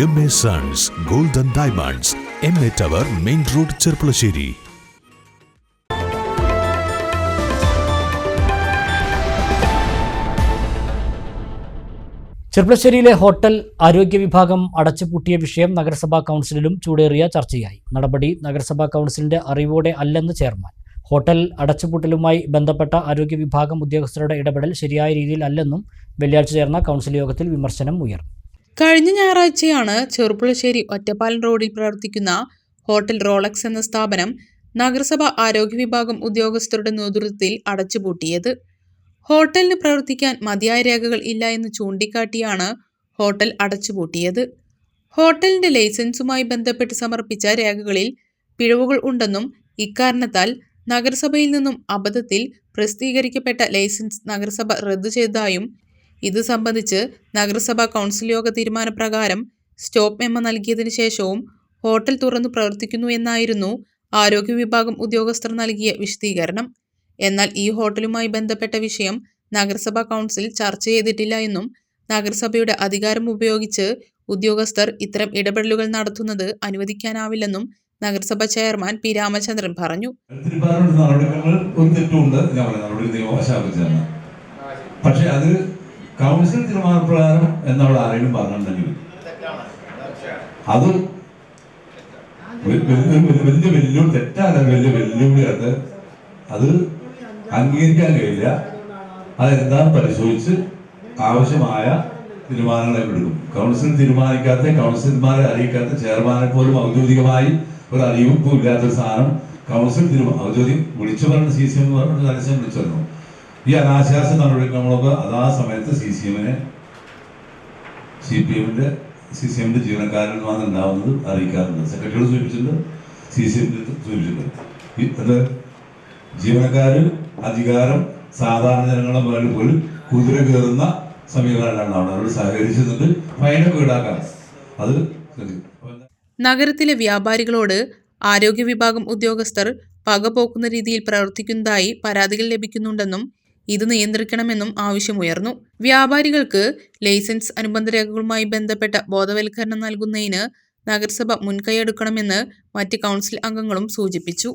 M A sons golden diamonds M A tower main road Cherpulassery ചെർപ്പളശ്ശേരിയിലെ hotel ആരോഗ്യ വിഭാഗം അടച്ചുപൂട്ടിയ വിഷയം നഗരസഭാ കൗൺസിലിലും ചൂടേറിയ ചർച്ചയായി. നടപടി നഗരസഭാ കൗൺസിലിന്റെ അറിവോടെ അല്ലെന്ന് ചെയർമാൻ. ഹോട്ടൽ അടച്ചുപൂട്ടലുമായി ബന്ധപ്പെട്ട ആരോഗ്യ വിഭാഗം ഉദ്യോഗസ്ഥരുടെ ഇടപെടൽ ശരിയായ രീതിയിൽ അല്ലെന്നും വെള്ളിയാഴ്ച ചേർന്ന കൗൺസിൽ യോഗത്തിൽ വിമർശനം ഉയർന്നു. കഴിഞ്ഞ ഞായറാഴ്ചയാണ് ചെറുപ്പുളശ്ശേരി ഒറ്റപ്പാലം റോഡിൽ പ്രവർത്തിക്കുന്ന ഹോട്ടൽ റോളക്സ് എന്ന സ്ഥാപനം നഗരസഭ ആരോഗ്യ വിഭാഗം ഉദ്യോഗസ്ഥരുടെ നേതൃത്വത്തിൽ അടച്ചുപൂട്ടിയത്. ഹോട്ടലിന് പ്രവർത്തിക്കാൻ മതിയായ രേഖകൾ ഇല്ല എന്ന് ചൂണ്ടിക്കാട്ടിയാണ് ഹോട്ടൽ അടച്ചുപൂട്ടിയത്. ഹോട്ടലിന്റെ ലൈസൻസുമായി ബന്ധപ്പെട്ട് സമർപ്പിച്ച രേഖകളിൽ പിഴവുകൾ ഉണ്ടെന്നും ഇക്കാരണത്താൽ നഗരസഭയിൽ നിന്നും അബദ്ധത്തിൽ പ്രസിദ്ധീകരിക്കപ്പെട്ട ലൈസൻസ് നഗരസഭ റദ്ദു ചെയ്തതായും ഇത് സംബന്ധിച്ച് നഗരസഭാ കൗൺസിൽ യോഗ തീരുമാനപ്രകാരം സ്റ്റോപ്പ് മെമ്മ നൽകിയതിനു ശേഷവും ഹോട്ടൽ തുറന്നു പ്രവർത്തിക്കുന്നു എന്നായിരുന്നു ആരോഗ്യ വിഭാഗം ഉദ്യോഗസ്ഥർ നൽകിയ വിശദീകരണം. എന്നാൽ ഈ ഹോട്ടലുമായി ബന്ധപ്പെട്ട വിഷയം നഗരസഭാ കൗൺസിൽ ചർച്ച ചെയ്തിട്ടില്ല എന്നും നഗരസഭയുടെ അധികാരം ഉപയോഗിച്ച് ഉദ്യോഗസ്ഥർ ഇത്തരം ഇടപെടലുകൾ നടത്തുന്നത് അനുവദിക്കാനാവില്ലെന്നും നഗരസഭ ചെയർമാൻ പി രാമചന്ദ്രൻ പറഞ്ഞു. പക്ഷെ അത് കൗൺസിൽ തീരുമാനപ്രകാരം എന്നവിടെ ആരെങ്കിലും പറഞ്ഞിട്ടുണ്ടെങ്കിൽ അത് വലിയ വെല്ലുവിളി തെറ്റാണ്. വലിയ വെല്ലുവിളിയാണ് അത്. അംഗീകരിക്കാൻ കഴിയില്ല. അതെന്താ പരിശോധിച്ച് ആവശ്യമായ തീരുമാനങ്ങൾ എടുക്കും. കൗൺസിൽ തീരുമാനിക്കാത്ത കൗൺസിലർമാരെ അറിയിക്കാത്ത ചെയർമാനെ പോലും ഔദ്യോഗികമായി ഒരു അറിയിപ്പും ഇല്ലാത്തൊരു സാധനം കൗൺസിൽ തീരുമാനം ഔദ്യോഗികം വിളിച്ചു പറഞ്ഞ സി സി എം പരസ്യം വിളിച്ചു വന്നു. ഈ അനാശാസ നമ്മളൊക്കെ അതാ സമയത്ത് സി സി എമ്മിനെ സി പി എമ്മിന്റെ സി സി എമ്മിന്റെ ജീവനക്കാരിൽ നിന്നാണ് ഉണ്ടാവുന്നത് അറിയിക്കാറുണ്ട്. സെക്രട്ടറിയോട് സൂചിപ്പിച്ചിട്ടുണ്ട് സി സി എമ്മിൽ സൂചിപ്പിച്ചിട്ടുണ്ട്. അത് ജീവനക്കാർ അധികാരം സാധാരണ ജനങ്ങളെ മുകളിൽ പോലും കുതിര കയറുന്ന സമീപനങ്ങളാണ് അവിടെ അവരോട് സഹകരിച്ചിട്ടുണ്ട് ഫൈനൊക്കെ ഈടാക്കാം. അത്. നഗരത്തിലെ വ്യാപാരികളോട് ആരോഗ്യ വിഭാഗം ഉദ്യോഗസ്ഥർ പകപോക്കുന്ന രീതിയിൽ പ്രവർത്തിക്കുന്നതായി പരാതികൾ ലഭിക്കുന്നുണ്ടെന്നും ഇത് നിയന്ത്രിക്കണമെന്നും ആവശ്യമുയർന്നു വ്യാപാരികൾക്ക് ലൈസൻസ് അനുബന്ധ രേഖകളുമായി ബന്ധപ്പെട്ട ബോധവൽക്കരണം നൽകുന്നതിന് നഗരസഭ മുൻകൈയെടുക്കണമെന്ന് മറ്റ് കൗൺസിൽ അംഗങ്ങളും സൂചിപ്പിച്ചു.